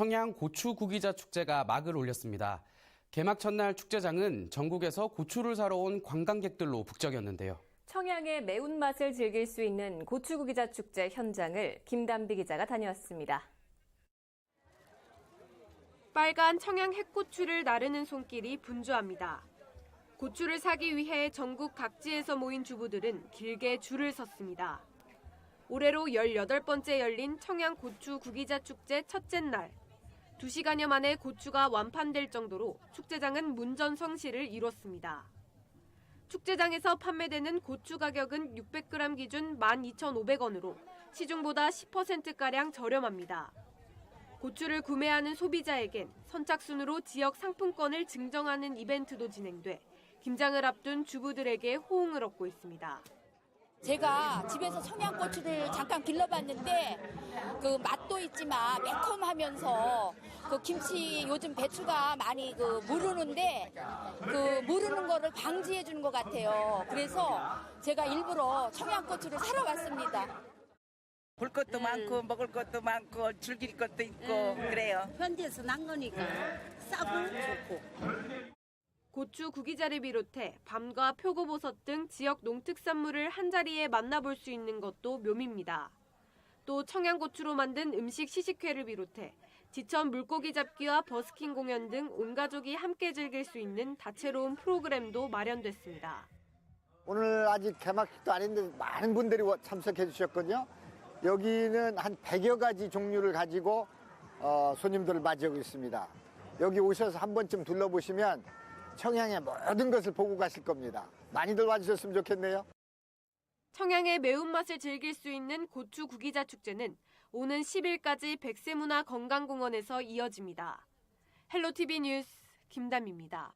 청양 고추 구기자 축제가 막을 올렸습니다. 개막 첫날 축제장은 전국에서 고추를 사러 온 관광객들로 북적였는데요. 청양의 매운맛을 즐길 수 있는 고추구기자 축제 현장을 김담비 기자가 다녀왔습니다. 빨간 청양 핵고추를 나르는 손길이 분주합니다. 고추를 사기 위해 전국 각지에서 모인 주부들은 길게 줄을 섰습니다. 올해로 18번째 열린 청양 고추 구기자 축제 첫째 날. 2시간여 만에 고추가 완판될 정도로 축제장은 문전성시를 이뤘습니다. 축제장에서 판매되는 고추 가격은 600g 기준 12,500원으로 시중보다 10%가량 저렴합니다. 고추를 구매하는 소비자에겐 선착순으로 지역 상품권을 증정하는 이벤트도 진행돼 김장을 앞둔 주부들에게 호응을 얻고 있습니다. 제가 집에서 청양고추를 잠깐 길러봤는데 그 맛도 있지만 매콤하면서 그 김치 요즘 배추가 많이 그 무르는데 그 무르는 거를 방지해 주는 것 같아요. 그래서 제가 일부러 청양고추를 사러 왔습니다. 볼 것도 많고 먹을 것도 많고 즐길 것도 있고 그래요. 현지에서 난 거니까 싸고 좋고. 고추 구기자를 비롯해 밤과 표고버섯 등 지역 농특산물을 한자리에 만나볼 수 있는 것도 묘미입니다. 또 청양고추로 만든 음식 시식회를 비롯해 지천 물고기 잡기와 버스킹 공연 등 온 가족이 함께 즐길 수 있는 다채로운 프로그램도 마련됐습니다. 오늘 아직 개막식도 아닌데 많은 분들이 와- 참석해 주셨거든요. 여기는 한 100여 가지 종류를 가지고 어, 손님들을 맞이하고 있습니다. 여기 오셔서 한 번쯤 둘러보시면 청양의 모든 것을 보고 가실 겁니다. 많이들 와주셨으면 좋겠네요. 청양의 매운맛을 즐길 수 있는 고추 구기자 축제는 오는 10일까지 백세문화 건강공원에서 이어집니다. 헬로티비 뉴스 김담입니다.